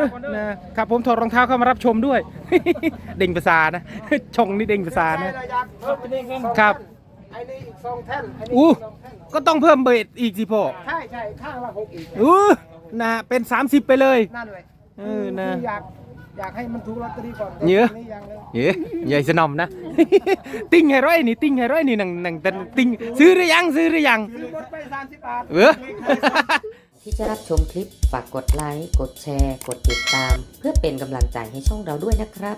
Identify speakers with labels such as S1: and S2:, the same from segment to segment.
S1: อนะครับผมถอดรองเท้าเข้ามารับชมด้วย เด้งภาษานะ ชงนี่เด้งภาษานะ ครับ
S2: ไอ้นี่อีกสองแท่นไอ้นี่
S1: อู้
S2: อีกสองแท่น
S1: ก็ต้องเพิ่มเบสอีกสิพ่อ
S2: ใช่ใช่ข้างละหกอีก
S1: อู้นะเป็น 30 ไปเลย
S2: นั่นเลย
S1: เออนะ
S2: คืออยากอยากให้มันถูกลอตเตอรี่ก่อน
S1: เยอะ
S2: นี่ยังเลย
S1: เย้ใหญ่สนอมนะ ติ้งให้ร้อยนี่ติ้งให้ร้อยนี่หนังหนังแต่ติ้งซื้อหรือยังซื้อหรือยัง
S2: ซื้อหมดไปสามสิบบาท
S1: เออ
S3: ที่ ที่จะรับชมคลิปฝากกดไลค์ กดแชร์ กดติดตาม เพื่อเป็นกำลังใจให้ช่องเราด้วยนะครับ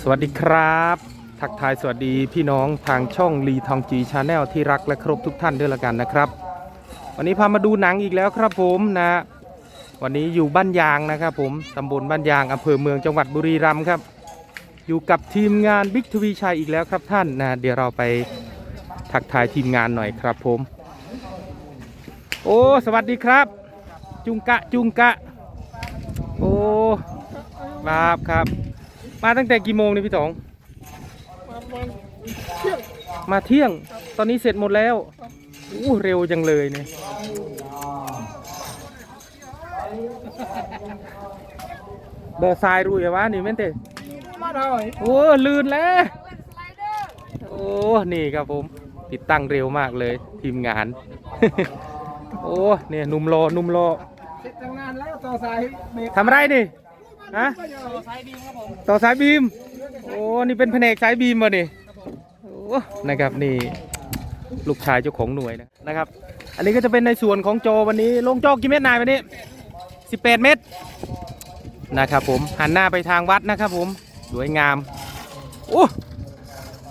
S1: สวัสดีครับ ทักทายสวัสดีพี่น้องทางช่องลีทองจีชาแนลที่รักและเคารพทุกท่านด้วยละกันนะครับ วันนี้พามาดูหนังอีกแล้วครับผมนะ วันนี้อยู่บ้านยางนะครับผมตำบลบ้านยางอำเภอเมืองจังหวัดบุรีรัมย์ครับ อยู่กับทีมงานบิ๊กทวีชัยอีกแล้วครับท่านนะเดี๋ยวเราไปทักทายทีมงานหน่อยครับผม โอ้ สวัสดีครับ จุงกะจุงกะ โอ้ครับครับ มาตั้งแต่กี่โมงนี่พี่ต๋อง มาเที่ยง ตอนนี้เสร็จหมดแล้วอู้เร็วจังเลยเนี่ยบ่อทรายรู้อย่าวะนี่แม่นเต
S2: มาหน่อย
S1: โอ้ลื่นแล้วโอ้ นี่ครับผม ติดตั้งเร็วมากเลย ทีมงาน โอ้เนี่ยหนุ่มรอหนุ่มรอ
S2: เสร็จตั้งนานแล้วต่อสายเบรก
S1: ทำอะไรนี่ฮะ
S2: ต่อสายดีครับผม
S1: ต่อสายบีมโอ้นี่เป็นแผนกสายบีมวะนี่โอ้นะครับนี่ลูกชายเจ้าของหน่วยนะนะครับ อันนี้ก็จะเป็นในส่วนของจอวันนี้ลงจอกี่เมตรนายวันนี้ 18 เมตรนะครับผมหันหน้าไปทางวัดนะครับผมสวยงามโอ้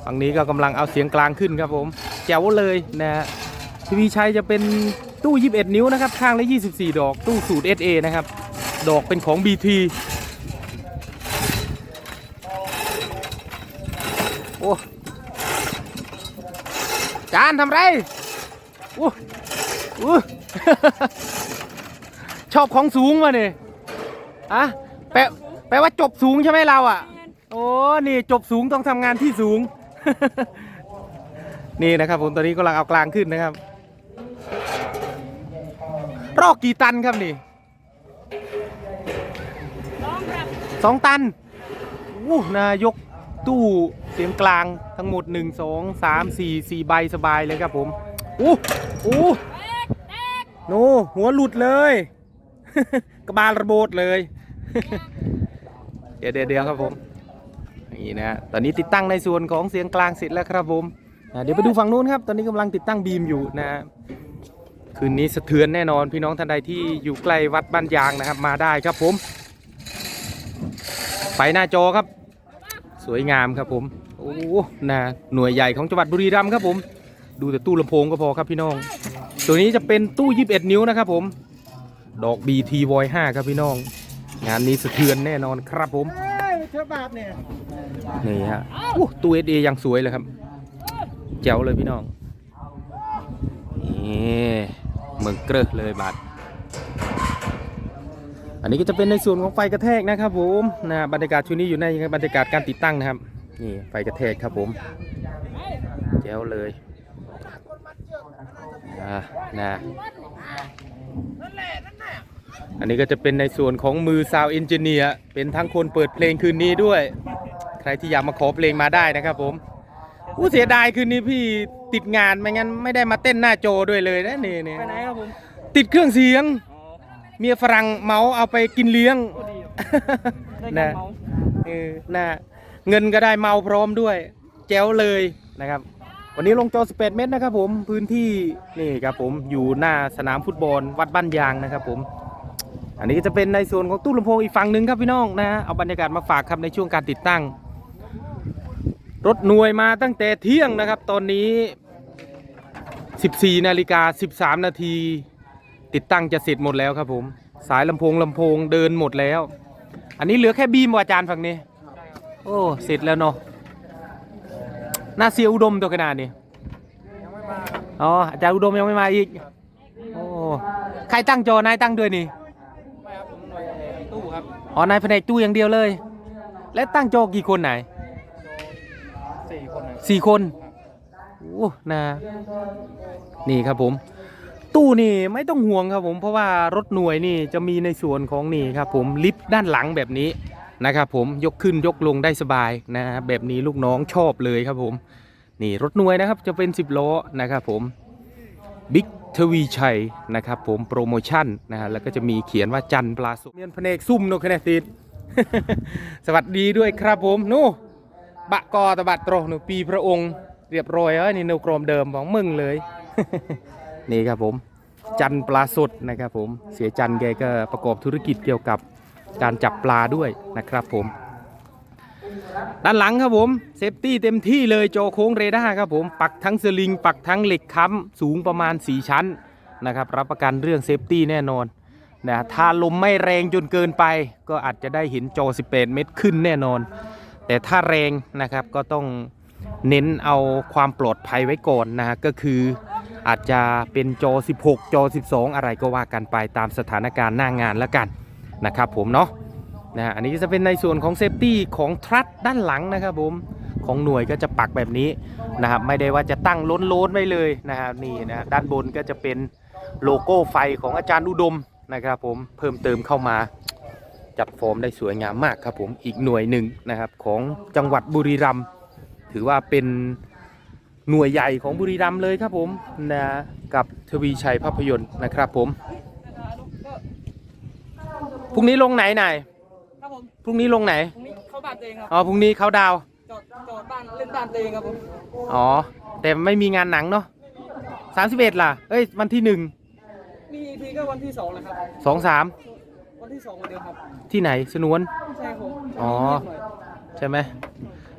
S1: ฝั่งนี้ก็กำลังเอาเสียงกลางขึ้นครับผมแจ๋วเลยนะฮะทีวีชัยจะเป็น ตู้ 21 นิ้วนะครับ ข้างละ 24 ดอก ตู้สูตร SA นะครับ ดอกเป็นของ BT โอ้จานทำไรโอ้โอ้ชอบของสูงวะเนี่ยอะแปลแปลว่าจบสูงใช่ไหมเราอะ โอ้ นี่จบสูงต้องทำงานที่สูง นี่นะครับผมตอนนี้กำลังเอากลางขึ้นนะครับ รอกกี่ตันครับนี่สองตันอู้นายกตู้เสียงกลางทั้งหมด1 2 3 4 4ใบสบายเลยครับผมอู้อู้โนหัวหลุดเลย กระบาลระโบดเลย เดี๋ยวเดี๋ยวครับผมอย่างนี้นะฮะตอนนี้ติดตั้งในส่วนของเสียงกลางเสร็จแล้วครับผมเดี๋ยวไปดูฝั่งนู้นครับ ตอนนี้กำลังติดตั้งบีมอยู่นะฮะ คืนนี้สะเทือนแน่นอนพี่น้องท่านใดที่อยู่ใกล้วัดบ้านยางนะครับ มาได้ครับผมไฟหน้าจอครับ สวยงามครับผมโอ้นะหน่วยใหญ่ของจังหวัดบุรีรัมย์ครับผม ดูแต่ตู้ลำโพงก็พอครับพี่น้อง ตัวนี้จะเป็นตู้ 21 นิ้วนะครับผม ดอก BT Void 5ครับพี่น้อง งานนี้สะเทือนแน่นอนครับผม
S2: เอ้ยเบาเนี่ย
S1: นี่ฮะอู้ตู้ SA ยังสวยเลยครับ แจ๋วเลยพี่น้องนี่ เมืองเกรอเลยบาทอันนี้ก็จะเป็นในส่วนของไฟกระแทกนะครับผมนะบรรยากาศช่วงนี้อยู่ในบรรยากาศการติดตั้งนะครับนี่ไฟกระแทกครับผมแจ๋วเลยอ่านะอันนี้ก็จะเป็นในส่วนของมือซาวเอนจิเนียร์เป็นทั้งคนเปิดเพลงคืนนี้ด้วย ใครที่อยากมาขอเพลงมาได้นะครับผม อู้เสียดายคืนนี้พี่ติดงานไม่งั้นไม่ได้มาเต้นหน้าโจด้วยเลยนะนี่นี่
S2: ไปไหนครับผม
S1: ติดเครื่องเสียงเมียฝรั่งเมาเอาไปกินเลี้ยง
S2: ได้
S1: นะ
S2: การเมา
S1: เออนะเงินก็ได้เมาพร้อมด้วย แจ๋วเลยนะครับ วันนี้ลงจอ 18 เมตรนะครับผมพื้นที่นี่ครับผมอยู่หน้าสนามฟุตบอลวัดบ้านยางนะครับผม อันนี้ก็จะเป็นในส่วนของตู้ลำโพงอีกฝั่งหนึ่งครับพี่น้องนะเอาบรรยากาศมาฝากครับในช่วงการติดตั้ง รถหน่วยมาตั้งแต่เที่ยงนะครับ ตอนนี้ 14 นาฬิกา 13 นาที ติดตั้งจะเสร็จหมดแล้วครับผม สายลำโพงลำโพงเดินหมดแล้ว อันนี้เหลือแค่บีมว่ะอาจารย์ฝั่งนี้ โอ้ เสร็จแล้วเนาะน่าเสียอุดมตัวขนาดนี้
S2: ยังไม่มา
S1: อ๋อ อาจารย์อุดมยังไม่มาอีก โอ้ ใครตั้งจอนายตั้งด้วยนี่
S2: ไม่ครับผมหน่วยตู้ครับ
S1: อ๋อนายแผนกตู้อย่างเดียวเลย และตั้งจอกี่คนไหน
S2: สี่คน
S1: โอ้นะนี่ครับผม ตู้นี่ไม่ต้องห่วงครับผมเพราะว่ารถหน่วยนี่จะมีในส่วนของนี่ครับผมลิฟต์ด้านหลังแบบนี้นะครับผมยกขึ้นยกลงได้สบายนะแบบนี้ลูกน้องชอบเลยครับผม นี่รถหน่วยนะครับจะเป็น 10 ล้อนะครับผมบิ๊กทวีชัยนะครับผมโปรโมชั่นนะฮะแล้วก็จะมีเขียนว่าจันปลาสุเมียนพเนกซุ่มโนคะแนนติดสวัสดีด้วยครับผมนู่ บะกอตะบัดโตรหนูปีพระองค์ เรียบร้อยเอ้ยนี่นูกรมเดิมของมึงเลย นี่ครับผม จันปลาสดนะครับผมเสียจันแกก็ประกอบธุรกิจเกี่ยวกับการจับปลาด้วยนะครับผม ด้านหลังครับผมเซฟตี้เต็มที่เลยโจโค้งเรดาร์ครับผม ปักทั้งสลิง ปักทั้งเหล็กค้ำสูงประมาณ 4 ชั้นนะครับ รับประกันเรื่องเซฟตี้แน่นอนนะถ้าลมไม่แรงจนเกินไป ก็อาจจะได้เห็นจอ 18 เมตรขึ้นแน่นอน แต่ถ้าแรงนะครับก็ต้องเน้นเอาความปลอดภัยไว้ก่อนนะฮะก็คืออาจจะเป็นจอ 16 จอ 12 อะไรก็ว่ากันไปตามสถานการณ์หน้างานแล้วกันนะครับผมเนาะนะฮะอันนี้จะเป็นในส่วนของเซฟตี้ของทรัสด้านหลังนะครับผมของหน่วยก็จะปักแบบนี้นะครับไม่ได้ว่าจะตั้งล้นล้นไว้เลยนะครับนี่นะด้านบนก็จะเป็นโลโก้ไฟของอาจารย์อุดมนะครับผมเพิ่มเติมเข้ามา จัดฟอร์มได้สวยงามมากครับผมอีกหน่วยหนึ่งนะครับของจังหวัดบุรีรัมย์ถือว่าเป็นหน่วยใหญ่ของบุรีรัมย์เลยครับผมนะกับทวีชัยภาพยนตร์นะครับผมพรุ่งนี้ลงไหนไหน
S2: ครับผม
S1: พรุ่งนี้ลงไหน
S2: ตรงนี้เข้าบ้านตัวเองครับ
S1: อ๋อพรุ่งนี้เขาดาวน์
S2: จอดจอดบ้านเล่นบ้านตัวเองครับผม
S1: อ๋อแต่ไม่มีงานหนังเนาะสามสิบเอ็ดล่ะเอ้ยวันที่หนึ่ง
S2: มีทีก็วันที่สองเลยครับ
S1: สองสาม
S2: วัน ที่สองวันเดียวครับ
S1: ที่ไหนสนวน
S2: ใช่ครับผม
S1: อ๋อ ใช่ไหม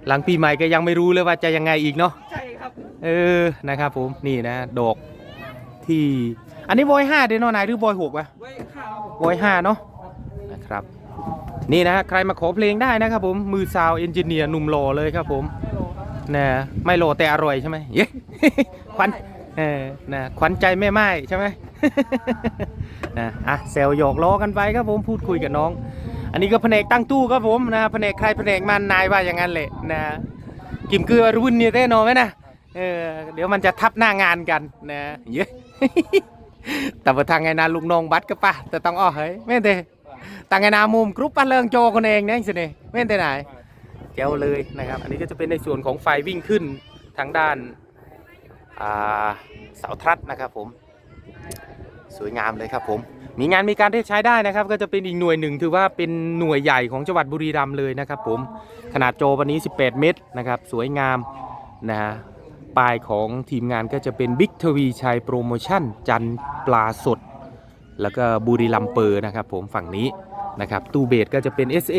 S1: หลังปีใหม่ก็ยังไม่รู้เลยว่าจะยังไงอีกเนาะ
S2: ใช่ครับ
S1: เออนะครับผมนี่นะดอกที่ อันนี้บอยห้าเดนเนอนายหรือบอยหกวะ
S2: ไว้ข้าว
S1: วอยห้าเนาะนะครับ นี่นะฮะใครมาขอเพลงได้นะครับผมมือซาวเอนจิเนียร์หนุ่มหล่อเลยครับผม
S2: ไม่รอครับ
S1: นะไม่หล่อแต่อร่อยใช่ไหมเย้ขวัญ เออนะขวัญใจแม่ไม้ใช่ไหมนะอะเซลหยอกล้อกันไปครับผมพูดคุยกับน้อง อันนี้ก็แผนกตั้งตู้ครับผมนะแผนกใครแผนกมันนายว่าอย่างนั้นแหละนะกิมเกลือรุ่นนี่แน่นอนไหมนะเออเดี๋ยวมันจะทับหน้างานกันนะเย้แต่ว่าทางไงนาลูกน้องบัดก็ป่ะแต่ต้องอ้อเฮ้ยไม่เตะทางไงนามุมกรุ๊ปปั้นเริงโจคนเองเนี่ยสิเนี่ยไม่เตะไหนเจ้าเลยนะครับ อันนี้ก็จะเป็นในส่วนของไฟวิ่งขึ้นทางด้าน เสาทรัดนะครับผม สวยงามเลยครับผม มีงานมีการที่ใช้ได้นะครับ ก็จะเป็นอีกหน่วยหนึ่งถือว่าเป็นหน่วยใหญ่ของจังหวัดบุรีรัมย์เลยนะครับ ผมขนาดโจวันนี้ 18 เมตรนะครับ สวยงามนะฮะป้ายของทีมงานก็จะเป็นบิ๊กทวีชัยโปรโมชั่น จันปลาสด แล้วก็บุรีรัมเปอร์นะครับ ผมฝั่งนี้นะครับตู้เบสก็จะเป็น SA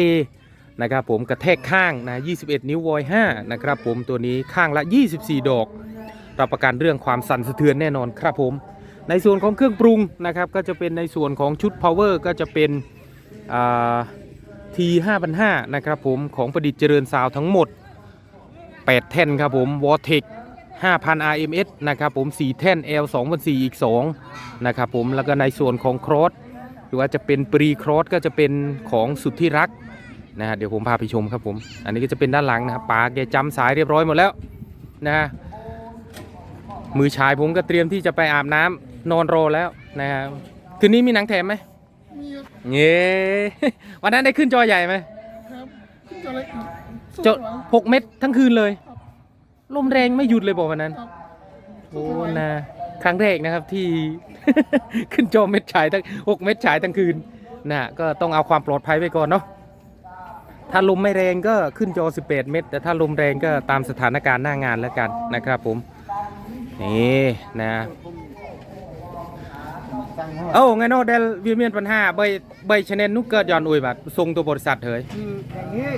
S1: นะครับผมกระแทกข้างนะ 21 นิ้ววอย5นะครับผมตัวนี้ข้างละ 24 ดอก รับประกันเรื่องความสั่นสะเทือนแน่นอนครับผม ในส่วนของเครื่องปรุงนะครับ ก็จะเป็นในส่วนของชุด power ก็จะเป็นที5 5 0 0นะครับผมของประดิษฐ์เจริญซาวทั้งหมด 8 แท่นครับผม w a r t e c 5,000 RMS นะครับผม 4 แท่น L 2 4อีก 2 นะครับผม แล้วก็ในส่วนของครอสหรือว่าจะเป็นปรีครอสก็จะเป็นของสุดที่รักนะฮะเดี๋ยวผมพาไปชมครับผม อันนี้ก็จะเป็นด้านหลังนะครับปาแกจำสายเรียบร้อยหมดแล้วนะฮะ มือชายผมก็เตรียมที่จะไปอาบน้ำนอนรอแล้วนะครับคืนนี้มีหนังแถมไหม
S2: มีครับ
S1: เย้วันนั้นได้ขึ้นจอใหญ่ไหม
S2: ครับขึ้นจอเล็ก
S1: จอหกเม็ดทั้งคืนเลยลมแรงไม่หยุดเลยบอกวันนั้น
S2: ครับ
S1: โอ้นะครั้งแรกนะครับที่ขึ้นจอเม็ดฉายทั้งหกเม็ดฉายทั้งคืนนะก็ต้องเอาความปลอดภัยไว้ก่อนเนาะถ้าลมไม่แรงก็ขึ้นจอ 18 เม็ดแต่ถ้าลมแรงก็ตามสถานการณ์หน้างานแล้วกันนะครับผม นี่นะเอ้าไงเนาะเดลเวียนเมียนปัญหาใบใบชแนลนุกเกิดย้อนอุยบัดส่งตัวบริษัทเถย
S2: คืออย่างนี้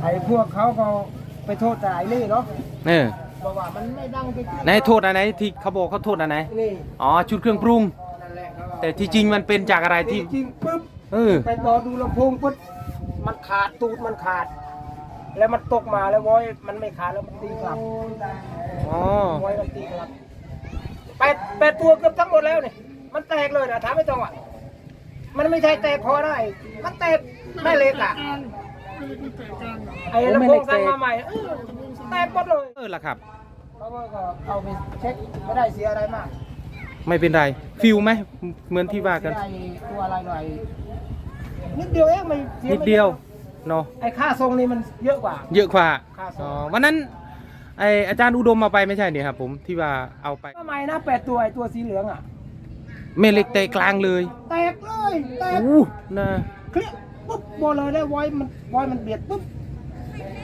S2: ไอ้พวกเขาก็ไปโทษแต่ไอ้นี่เนาะ
S1: เออ
S2: บอกว่ามันไม่ดังไป
S1: ไหนโทษอันไหนที่เขาบอกเขาโทษอันไหน
S2: นี่
S1: อ๋อชุดเครื่องปรุง
S2: นั่นแหละเขาว่า
S1: แต่ที่จริงมันเป็นจากอะไร
S2: จ
S1: ที่
S2: ริงๆปุ๊บ
S1: เออ
S2: ไปต่อดูลำโพงปุ๊บมันขาดตูดมันขาด แล้วมันตกมาแล้ววอยมันไม่ขาดแล้วมันตีกลับ
S1: อ๋อ
S2: วอยมันตีกลับแปดแปดตัวเกือบทั้งหมดแล้วเนี่ยมันแตกเลยนะถามไม่ตรงอะมันไม่ใช่แตกคอได้ มันแตกแม่เหล็กอะไอ้ลำโพงสั่งมาใหม่เออแตกหมดเลย
S1: เออล่ะครับ
S2: เขาก็เอาไปเช็คไม่ได้เสียอะไรมาก
S1: ไม่เป็นไร ฟิลไหมเหมือนที่ว่ากัน
S2: ไอ้ตัวอะไรหน่อยนิดเดียวเองไม่สี
S1: นิดเดียวเนาะ
S2: ไอ้ค่าทรงนี่มันเยอะกว่า
S1: เยอะกว่า
S2: ค่าส่ง
S1: อ๋อวันนั้น ไออาจารย์อุดมมาไปไม่ใช่เนี่ยครับผมที่ว่าเอาไป
S2: ทำไมนะแปดตัวไอ้ตัวสีเหลืองอะ
S1: เมเหล็กเตะกลางเลย
S2: แตกเลยแตก
S1: อู้นะ
S2: เคลียร์ปุ๊บโบเลยได้ไว้มันไว้มันเบียดปุ๊บ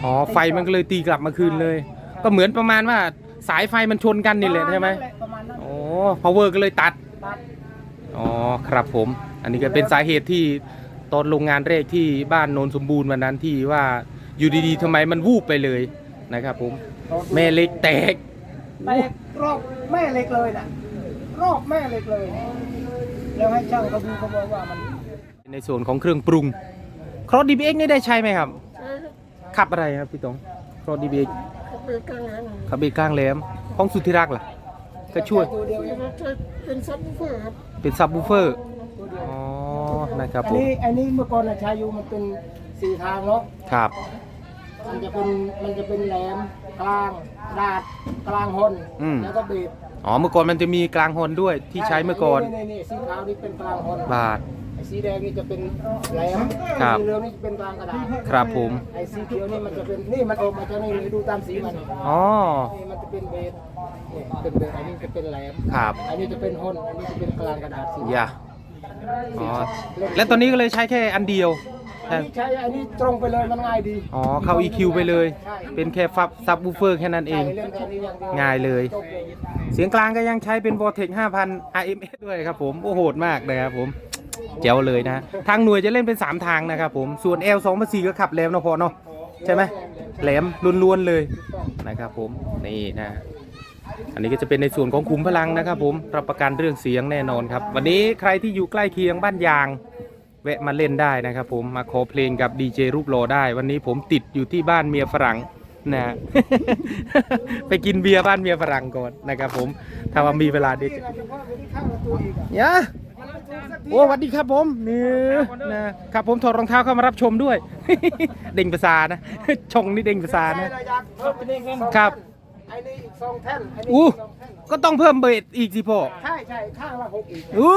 S1: อ๋อไฟมันก็เลยตีกลับมาคืนเลย ก็เหมือนประมาณว่าสายไฟมันชนกันนี่แหละใช่ไหม
S2: ประมาณนั้น
S1: โอ้ power ก็เลยตัด
S2: ตัด
S1: อ๋อครับผม อันนี้ก็เป็นสาเหตุที่ตอนโรงงานแรกที่บ้านโนนสมบูรณ์วันนั้นที่ว่าอยู่ดีๆทำไมมันวูบไปเลยนะครับผม แม่เหล็กแตก
S2: แตกรอบแม่เหล็กเลยนะรอบแม่เหล็กเลย แล้วให้ช่างเขาดูเขาบอกว่ามัน
S1: ในส่วนของเครื่องปรุงครอส DBX นี่ได้ใช้ไหมครับ ขับอะไรครับพี่ตงครอส DBX ขับเบรกกลางแหลมของสุธิรักษ์ล่ะก็ช่วย
S2: ตัวเดียวเอง
S4: เป็นซับวูฟเฟอร์ครับ
S1: เป็นซับวูเฟอร์
S2: ตัวเดียว
S1: อ๋อนะครับ
S2: อัน
S1: ผม
S2: นี้อันนี้เมื่อก่อนนะชายูมันเป็นสี่ทางเนาะ
S1: ครับ
S2: มันจะเป็นมันจะเป็นแหลมกลางดาดกลางหน
S1: อืม
S2: แล้วก็เบีบ
S1: อ๋อเมื่อก่อนมันจะมีกลางฮอนด้วยที่ใช้เมื่อก่อน
S2: นี่นี่สีขาวนี่เป็นกลางหน
S1: บาท
S2: ไอ้สีแดงนี่จะเป็นแหลม
S1: ครับ
S2: สีเหลืองนี่จะเป็นกลางกระดาษ
S1: ครับผม
S2: ไอ้สีเขียวนี่มันจะเป็นนี่มันออกมาจากนี่เลยดูตามสีมัน
S1: อ๋อ
S2: นี่มันจะเป็นเบสนี่เป็นเบสอันนี้จะเป็นแหลม
S1: ครับ
S2: อันนี้จะเป็นหนอันนี้จะเป็นกลางกระดาษสี
S1: อย่าอ๋อแล้วตอนนี้ก็เลยใช้แค่อันเดียว
S2: อันนี้ใช้อันนี้ตรงไปเลยมันง่ายดี
S1: อ๋อเข้า EQ ไปเลย
S2: ใช่
S1: เป็นแค่ฟับซับวูเฟอร์แค่นั้นเอง
S2: ใช่เล่นแค่นี้องดีว
S1: ง่ายเลย
S2: จบเลย
S1: เสียงกลางก็ยังใช้เป็น Vortex 5,000 RMS ด้วยครับผมโอ้โหดมากเลยครับผมเจ๋วเลยนะ ทางหน่วยจะเล่นเป็น 3 ทางนะครับผมส่วน L 2 4ก็ขับแหลมเนาะพอเนาะใช่ไหมแหลมล้วนๆเลยนะครับผมนี่นะ อันนี้ก็จะเป็นในส่วนของขุมพลังนะครับผมรับประกันเรื่องเสียงแน่นอนครับ วันนี้ใครที่อยู่ใกล้เคียงบ้านยาง แวะมาเล่นได้นะครับผมมาขอเพลงกับดีเจรูปโลได้ วันนี้ผมติดอยู่ที่บ้านเมียฝรั่งนะไปกินเบียร์บ้านเมียฝรั่งก่อนนะครับผมถ้าว่ามีเวลาดี
S2: นี่นะเฉพาะไปที่ข้างละตัวอีกอะ
S1: ยะ
S2: มันไม่ถูกสักที
S1: โอ้สวัสดีครับผมนี่นะครับผมถอดรองเท้าเข้ามารับชมด้วย เด้งภาษานะ ชงนี่เด้งภาษา
S2: ใช่
S1: นะ
S2: เราอยากเพิ่มไปนี่เงิน
S1: ครับ
S2: ไอ้นี่อีกสองแท่นไอ้นี่
S1: อู้
S2: อีกสองแท่น
S1: ก็ต้องเพิ่มเบสอีกสิพ่อ
S2: ใช่ใช่ข้างละหกอีก
S1: อู้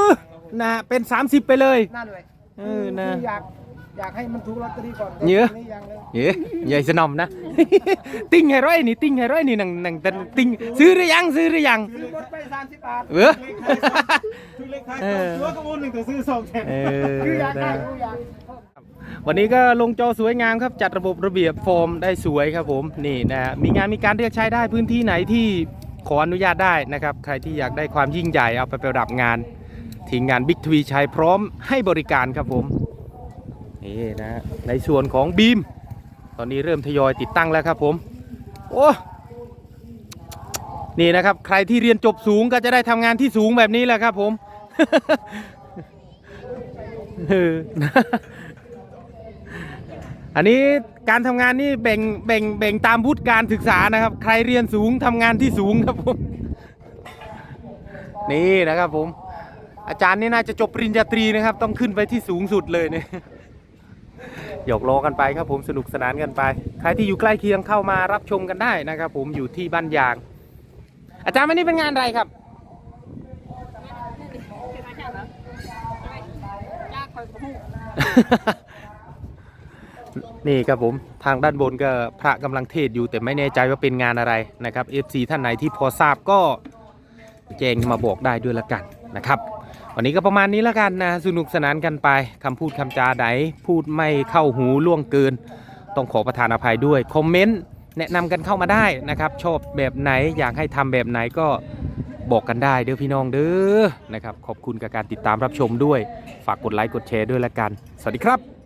S1: นะเป็น 30 ไปเลย
S2: นั่นเลย
S1: เออนะ
S2: คืออยากอยากให้มันถูกลอตเตอรี่ก่อน
S1: เยอะ
S2: นี่ยังเลย
S1: เย้ใหญ่สนอมนะ ติ้งให้ร้อยนี่ติ้งให้ร้อยนี่หนังหนังแต่ติ้งซื้อหรือยังซื้อหรือยัง
S2: ซื้อหมดไปสามสิบบาท
S1: เออ
S2: คือเลขท้าย
S1: เออ
S2: ตัวก็โอนหนึ่งแต่ซื้อสองแท่น
S1: เออ
S2: คืออยากได้
S1: นะ
S2: คืออยาก
S1: วันนี้ก็ลงจอสวยงามครับ จัดระบบระเบียบโฟมได้สวยครับผมนี่นะมีงานมีการเรียกใช้ได้พื้นที่ไหนที่ขออนุญาตได้นะครับ ใครที่อยากได้ความยิ่งใหญ่เอาไปประดับงาน ทีมงานบิ๊กทวีชัยพร้อมให้บริการครับผมนี่นะในส่วนของบีม ตอนนี้เริ่มทยอยติดตั้งแล้วครับผมโอ้นี่นะครับ ใครที่เรียนจบสูงก็จะได้ทำงานที่สูงแบบนี้แหละครับผมเอออันนี้การทำงานนี่แบ่งแบ่งแบ่งตามวุฒิการศึกษานะครับ ใครเรียนสูงทำงานที่สูงครับผม นี่นะครับผม อาจารย์นี่น่าจะจบปริญญาตรีนะครับ ต้องขึ้นไปที่สูงสุดเลยเนี่ยหยอกล้อกันไปครับผมสนุกสนานกันไป ใครที่อยู่ใกล้เคียงเข้ามารับชมกันได้นะครับผมอยู่ที่บ้านยาง อาจารย์วันนี้เป็นงานอะไรครับนี่ครับผมทางด้านบนก็พระกำลังเทศน์อยู่แต่ไม่แน่ใจว่าเป็นงานอะไรนะครับ FC ท่านไหนที่พอทราบก็แจ้งมาบอกได้ด้วยละกันนะครับ วันนี้ก็ประมาณนี้แล้วกันนะสนุกสนานกันไปคำพูดคำจาไหนพูดไม่เข้าหูล่วงเกิน ต้องขอประทานอภัยด้วยคอมเมนต์แนะนำกันเข้ามาได้นะครับชอบแบบไหนอยากให้ทำแบบไหนก็บอกกันได้เด้อพี่น้องเด้อนะครับขอบคุณกับการติดตามรับชมด้วย ฝากกดไลค์กดแชร์ด้วยละกัน สวัสดีครับ